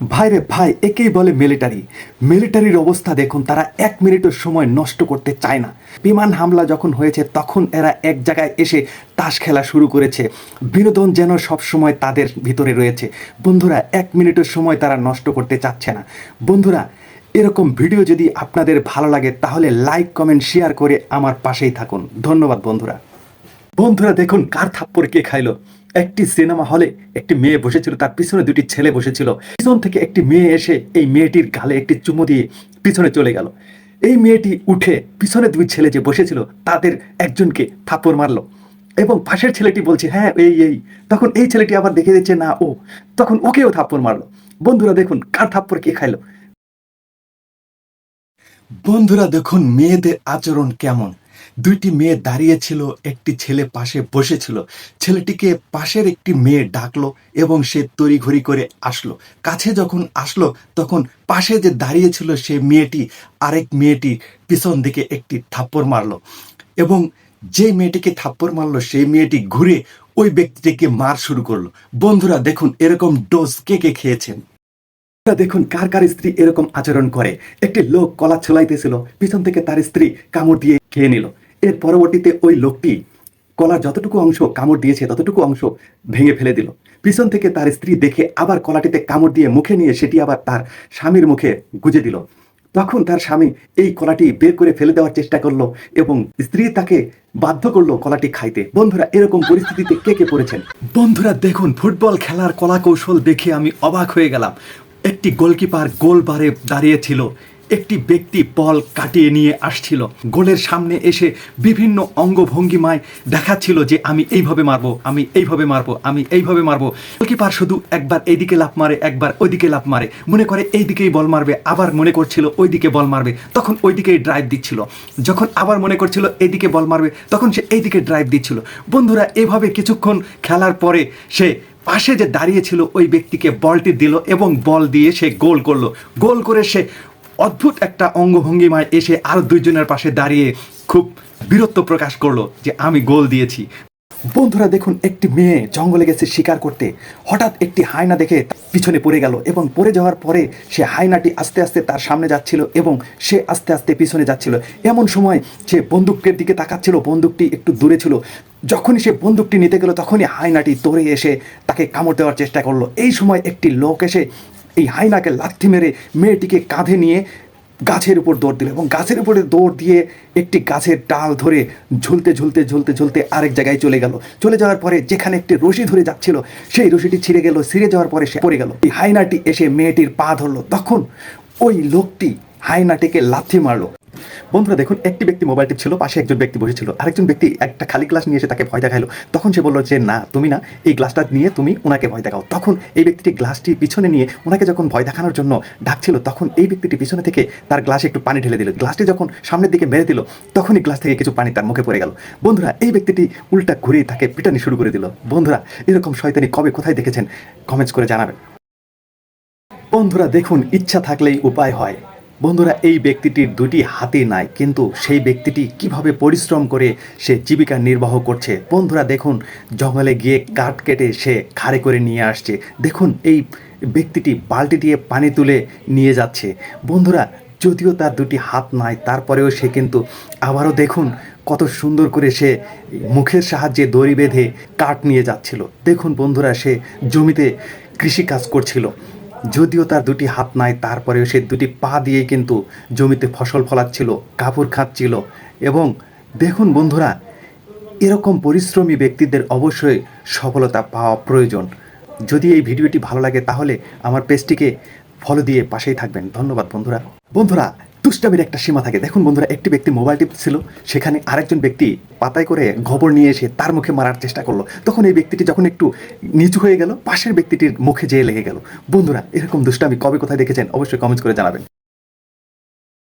ভাইরে ভাই, একেই বলে মিলিটারি মিলিটারির অবস্থা দেখুন, তারা এক মিনিটের সময় নষ্ট করতে চায় না। বিমান হামলা যখন হয়েছে, তখন এরা এক জায়গায় এসে তাস খেলা শুরু করেছে। বিনোদন যেন সব সময় তাদের ভিতরে রয়েছে। বন্ধুরা, এক মিনিটের সময় তারা নষ্ট করতে চাচ্ছে না। বন্ধুরা, এরকম ভিডিও যদি আপনাদের ভালো লাগে, তাহলে লাইক কমেন্ট শেয়ার করে আমার পাশেই থাকুন। ধন্যবাদ, বন্ধুরা। বন্ধুরা, দেখুন কার থাপ্পড় কে খাইলো। একটি সিনেমা হলে একটি মেয়ে বসেছিল, তার পিছনে দুটি ছেলে বসেছিল। পিছন থেকে একটি মেয়ে এসে এই মেয়েটির গালে একটি চুমু দিয়ে পিছনে চলে গেল। এই মেয়েটি উঠে পিছনে দুই ছেলে যে বসেছিল, তাদের একজনকে থাপ্পড় মারলো এবং পাশের ছেলেটি বলছে হ্যাঁ এই এই। তখন এই ছেলেটি আবার দেখে দিচ্ছে, না, ও। তখন ওকেও থাপ্পড় মারলো। বন্ধুরা, দেখুন কার থাপ্পড় কে খাইলো। বন্ধুরা, দেখুন মেয়েদের আচরণ কেমন। দুইটি মেয়ে দাঁড়িয়েছিল একটি ছেলে পাশে বসেছিল ছেলেটিকে পাশের একটি মেয়ে ডাকলো এবং সে তড়িঘড়ি করে আসলো। কাছে যখন আসলো, তখন পাশে যে দাঁড়িয়েছিল সে মেয়েটি, আরেক মেয়েটি পিছন দিকে একটি থাপ্পড় মারলো এবং যে মেয়েটিকে থাপ্পড় মারলো, সেই মেয়েটি ঘুরে ওই ব্যক্তিটিকে মার শুরু করল। বন্ধুরা, দেখুন এরকম ডোজ কে কে খেয়েছেন? দেখুন কার কার স্ত্রী এরকম আচরণ করে। একটি লোক কলা ছোলাইতেছিল, পিছন থেকে তার স্ত্রী কামড় দিয়ে খেয়ে নিল। এর পরবর্তীতে ওই লোকটি কলার যতটুকু অংশ কামড় দিয়েছে, ততটুকু অংশ ভেঙে ফেলে দিল। পিছন থেকে তার স্ত্রী দেখে আবার কলাটিতে কামড় দিয়ে মুখে নিয়ে সেটি আবার তার স্বামীর মুখে গুজে দিল। তখন তার স্বামী এই কলাটি বের করে ফেলে দেওয়ার চেষ্টা করল এবং স্ত্রী তাকে বাধ্য করল কলাটি খাইতে। বন্ধুরা, এরকম পরিস্থিতিতে কে কে পড়েছেন? বন্ধুরা, দেখুন, ফুটবল খেলার কলা কৌশল দেখে আমি অবাক হয়ে গেলাম। একটি গোলকিপার গোল বারে দাঁড়িয়েছিল। একটি ব্যক্তি বল কাটিয়ে নিয়ে আসছিল। গোলের সামনে এসে বিভিন্ন অঙ্গভঙ্গিমায় দেখাচ্ছিল যে আমি এইভাবে মারবো, আমি এইভাবে মারবো, আমি এইভাবে মারবো। গোলকিপার শুধু একবার এইদিকে লাফ মারে, একবার ওইদিকে লাফ মারে। মনে করে এইদিকেই বল মারবে, আবার মনে করছিল ওইদিকে বল মারবে, তখন ওইদিকেই ড্রাইভ দিচ্ছিল। যখন আবার মনে করছিল এইদিকে বল মারবে, তখন সে এইদিকে ড্রাইভ দিচ্ছিল। বন্ধুরা, এভাবে কিছুক্ষণ খেলার পরে সে পাশে যে দাঁড়িয়েছিল ওই ব্যক্তিকে বলটি দিল এবং বল দিয়ে সে গোল করল। গোল করে সে অদ্ভুত একটা অঙ্গভঙ্গিমায় এসে আরও দুইজনের পাশে দাঁড়িয়ে খুব বীরত্ব প্রকাশ করল যে আমি গোল দিয়েছি। বন্ধুরা, দেখুন, একটি মেয়ে জঙ্গলে গেছে শিকার করতে। হঠাৎ একটি হায়না দেখে পিছনে পড়ে গেল এবং পড়ে যাওয়ার পরে সে হায়নাটি আস্তে আস্তে তার সামনে যাচ্ছিল এবং সে আস্তে আস্তে পিছনে যাচ্ছিল। এমন সময় সে বন্দুকের দিকে তাকাচ্ছিল, বন্দুকটি একটু দূরে ছিল। যখনই সে বন্দুকটি নিতে গেল, তখনই হায়নাটি দৌড়ে এসে তাকে কামড় দেওয়ার চেষ্টা করল। এই সময় একটি লোক এসে এই হাইনাকে লাথি মেরে মেয়েটিকে কাঁধে নিয়ে গাছের উপর দৌড় দিল এবং গাছের উপরে দৌড় দিয়ে একটি গাছের ডাল ধরে ঝুলতে ঝুলতে ঝুলতে ঝুলতে আরেক জায়গায় চলে গেল। চলে যাওয়ার পরে যেখানে একটি রশি ধরে যাচ্ছিল, সেই রশিটি ছিঁড়ে গেল, ছিঁড়ে যাওয়ার পরে সে পড়ে গেল। এই হাইনাটি এসে মেয়েটির পা ধরলো। তখন ওই লোকটি হাইনাটিকে লাথি মারলো। বন্ধুরা দেখুন, একটি ব্যক্তি মোবাইল টিপছিল, পাশে একজন ব্যক্তি বসেছিল। আরেকজন ব্যক্তি একটা খালি গ্লাস নিয়ে এসে তাকে ভয় দেখাইলো। তখন সে বলল যে, না, তুমি না, এই গ্লাসটা নিয়ে তুমি ওনাকে ভয় দেখাও। তখন এই ব্যক্তিটি গ্লাসটি পিছনে নিয়ে ওনাকে যখন ভয় দেখানোর জন্য ডাকছিল, তখন এই ব্যক্তিটি পিছনে থেকে তার গ্লাসে একটু পানি ঢেলে দিল। গ্লাসটি যখন সামনের দিকে মেরে দিল, তখনই গ্লাস থেকে কিছু পানি তার মুখে পড়ে গেল। বন্ধুরা, এই ব্যক্তিটি উল্টা ঘুরে তাকে পিটানি শুরু করে দিল। বন্ধুরা, এরকম শয়তানি কবে কোথায় দেখেছেন? কমেন্টস করে জানাবেন। বন্ধুরা, দেখুন, ইচ্ছা থাকলেই উপায় হয়। বন্ধুরা, এই ব্যক্তিটির দুটি হাতে নাই, কিন্তু সেই ব্যক্তিটি কীভাবে পরিশ্রম করে সে জীবিকা নির্বাহ করছে? বন্ধুরা, দেখুন, জঙ্গলে গিয়ে কাঠ কেটে সে খাড়ে করে নিয়ে আসছে। দেখুন, এই ব্যক্তিটি বালতি দিয়ে পানি তুলে নিয়ে যাচ্ছে। বন্ধুরা, যদিও তার দুটি হাত নাই, তারপরেও সে কিন্তু আবারও দেখুন কত সুন্দর করে সে মুখের সাহায্যে দড়ি বেঁধে কাঠ নিয়ে যাচ্ছিল। দেখুন, বন্ধুরা, সে জমিতে কৃষি কাজ করছিল। যদিও তার দুটি হাত নাই, তারপরেও সে দুটি পা দিয়ে কিন্তু জমিতে ফসল ফলাচ্ছিল, কাপড় খাচ্ছিল। এবং দেখুন বন্ধুরা, এরকম পরিশ্রমী ব্যক্তিদের অবশ্যই সফলতা পাওয়া প্রয়োজন। যদি এই ভিডিওটি ভালো লাগে, তাহলে আমার পেজটিকে ফলো দিয়ে পাশেই থাকবেন। ধন্যবাদ বন্ধুরা। বন্ধুরা দুষ্টামির একটা সীমা থাকে। দেখুন বন্ধুরা, একটি ব্যক্তি মোবাইল টিপছিল সেখানে আরেকজন ব্যক্তি পাতায় করে খবর নিয়ে এসে তার মুখে মারার চেষ্টা করল। তখন এই ব্যক্তিটি যখন একটু নিচু হয়ে গেল, পাশের ব্যক্তিটির মুখে যেয়ে লেগে গেল। বন্ধুরা, এরকম দুষ্টামি কবে কোথায় দেখেছেন? অবশ্যই কমেন্টস করে জানাবেন।